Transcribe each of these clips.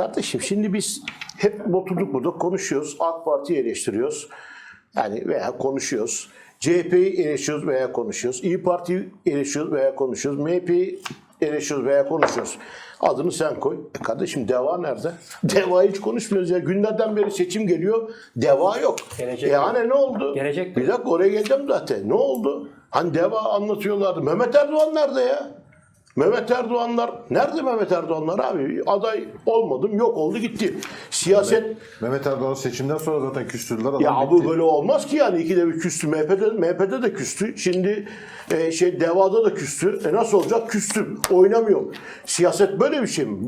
kardeşim şimdi biz hep oturduk burada konuşuyoruz. AK Parti'yi eleştiriyoruz. Yani veya konuşuyoruz. CHP'yi eleştiriyoruz veya konuşuyoruz. İyi Parti'yi eleştiriyoruz veya konuşuyoruz. MHP'yi eleştiriyoruz veya konuşuyoruz. Adını sen koy. E kardeşim deva nerede? Deva hiç konuşmuyoruz ya. Günlerden beri seçim geliyor. Deva yok. Gelecek e hani ne oldu? Gelecek Bir dakika oraya geleceğim zaten. Ne oldu? Hani deva anlatıyorlardı. Mehmet Erdoğan nerede ya? Mehmet Erdoğanlar, nerede Mehmet Erdoğanlar abi? Aday olmadım, yok oldu gitti. Siyaset, Mehmet Erdoğan seçimden sonra zaten küstürdüler. Adam ya bu böyle olmaz ki yani ikide bir küstü. MHP'de, MHP'de de küstü. Şimdi e, şey Deva'da da küstü. E nasıl olacak? Küstüm. Oynamıyorum. Siyaset böyle bir şey mi?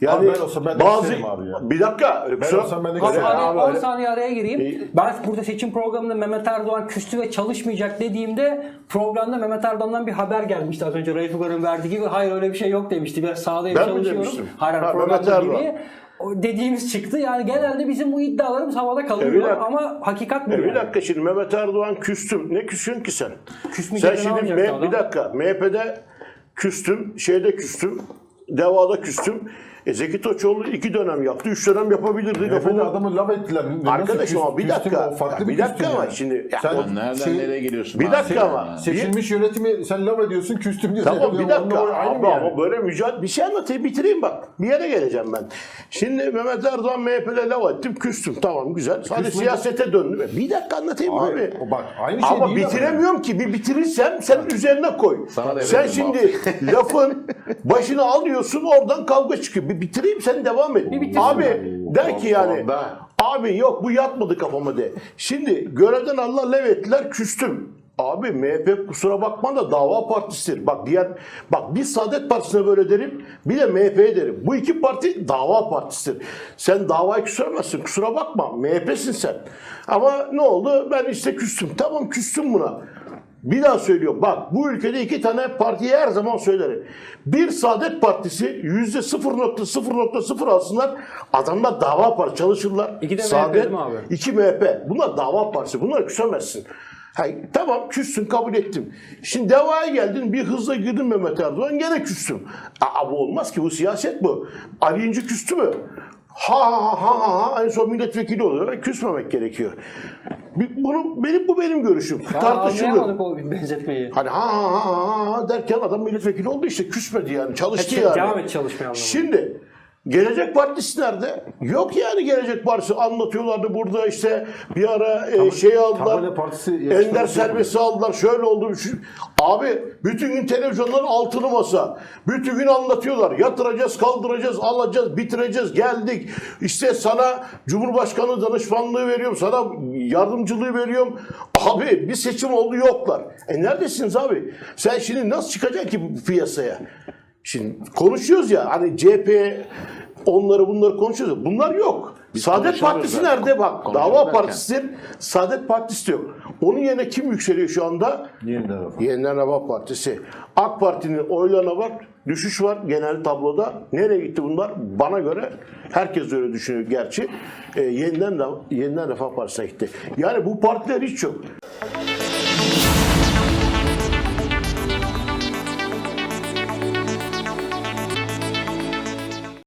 Yani Abi ben olsam ben de küserim abi ya. Bir dakika. Ben kusura- olsam ben de 10 küserim. saniye, Abi 10 öyle- saniye araya gireyim. İyi. Ben burada seçim programında Mehmet Erdoğan küstü ve çalışmayacak dediğimde programda Mehmet Erdoğan'dan bir haber gelmişti az önce Raif Ugar'ın verdiği gibi. Hayır öyle bir şey yok demişti. Biraz sahada Ben mi çalışıyorum. demiştim? Hayır Ha, programda Mehmet Erdoğan. gibi. O dediğimiz çıktı. Yani genelde bizim bu iddialarımız havada kalıyor dakika. ama hakikat bu. E bir yani. dakika şimdi Mehmet Erdoğan küstüm. Ne küsüyorsun ki sen? Küsmeyecek sen ne şimdi yapacaktı me- bir dakika MHP'de küstüm, şeyde küstüm, Deva'da küstüm. E Zeki Toçoğlu iki dönem yaptı, üç dönem yapabilirdi. Lafımı- adamı laf ettiler. Küs- ama bir küstüm dakika. farklı Ya bir dakika küstüm ama yani. şimdi- ya Sen o- nereden şey- nereye geliyorsun? Bir dakika ama. ya? Seçilmiş yönetimi sen laf ediyorsun küstüm diyorsun. Tamam bir dakika. Abi yani? ama böyle mücadele bir şey anlatayım bitireyim bak. Bir yere geleceğim ben. Şimdi Mehmet Erdoğan MHP'de laf ettim küstüm. Tamam güzel. Hadi Küsmedi. siyasete döndüm. Bir dakika anlatayım Abi, abi. o bak, aynı şey ama değil ama. bitiremiyorum ki. Bir bitirirsem sen üzerine koy. Sana sen şimdi lafın başını alıyorsun oradan kavga çıkıyor. Bir bitireyim sen devam et. bitirsin abi abi. der ki yani abi yok bu yatmadı kafama de. Şimdi görevden Allah lev ettiler küstüm. Abi MHP kusura bakma da dava partisidir. Bak diğer bak bir Saadet Partisi'ne böyle derim, bir de MHP'ye derim. Bu iki parti dava partisidir. Sen davayı küsemezsin. Kusura bakma. MHP'sin sen. Ama ne oldu? Ben işte küstüm. Tamam küstüm buna. Bir daha söylüyorum. Bak bu ülkede iki tane partiye her zaman söylerim. Bir Saadet Partisi yüzde 0.0.0 alsınlar. Adamlar dava partisi çalışırlar. İki de MHP Saadet, mi abi? İki MHP. Bunlar dava partisi. Bunları küsemezsin. Hayır, tamam küssün kabul ettim. Şimdi devaya geldin bir hızla girdin Mehmet Erdoğan gene küstüm. Aa, bu olmaz ki bu siyaset bu. Ali İnci küstü mü? Ha ha ha ha ha en son milletvekili oluyor. Küsmemek gerekiyor. Bunu benim bu benim görüşüm. Ben Tartışılır. o benzetmeyi. Hani ha ha ha ha derken adam milletvekili oldu işte küsmedi yani çalıştı Hep yani. devam et çalışmaya anlamında. Şimdi Gelecek Partisi nerede? Yok yani Gelecek Partisi anlatıyorlardı burada işte bir ara e, şey aldılar. Partisi Ender serbesti aldılar. Şöyle oldu. Şu, abi bütün gün televizyonların altılı masa. Bütün gün anlatıyorlar. Yatıracağız, kaldıracağız, alacağız, bitireceğiz. Geldik. İşte sana Cumhurbaşkanı danışmanlığı veriyorum. Sana yardımcılığı veriyorum. Abi bir seçim oldu yoklar. E neredesiniz abi? Sen şimdi nasıl çıkacaksın ki piyasaya? Şimdi konuşuyoruz ya hani CHP onları bunları konuşuyoruz. Bunlar yok. Saadet konuşamıyoruz Partisi zaten. nerede bak? Dava. Partisi Saadet Partisi de yok. Onun yerine kim yükseliyor şu anda? Yeniden refah. Yeniden Refah Partisi. AK Parti'nin oylarına bak. Düşüş var genel tabloda. Nereye gitti bunlar? Bana göre herkes öyle düşünüyor gerçi. E, yeniden, yeniden Refah Partisi'ne gitti. Yani bu partiler hiç yok.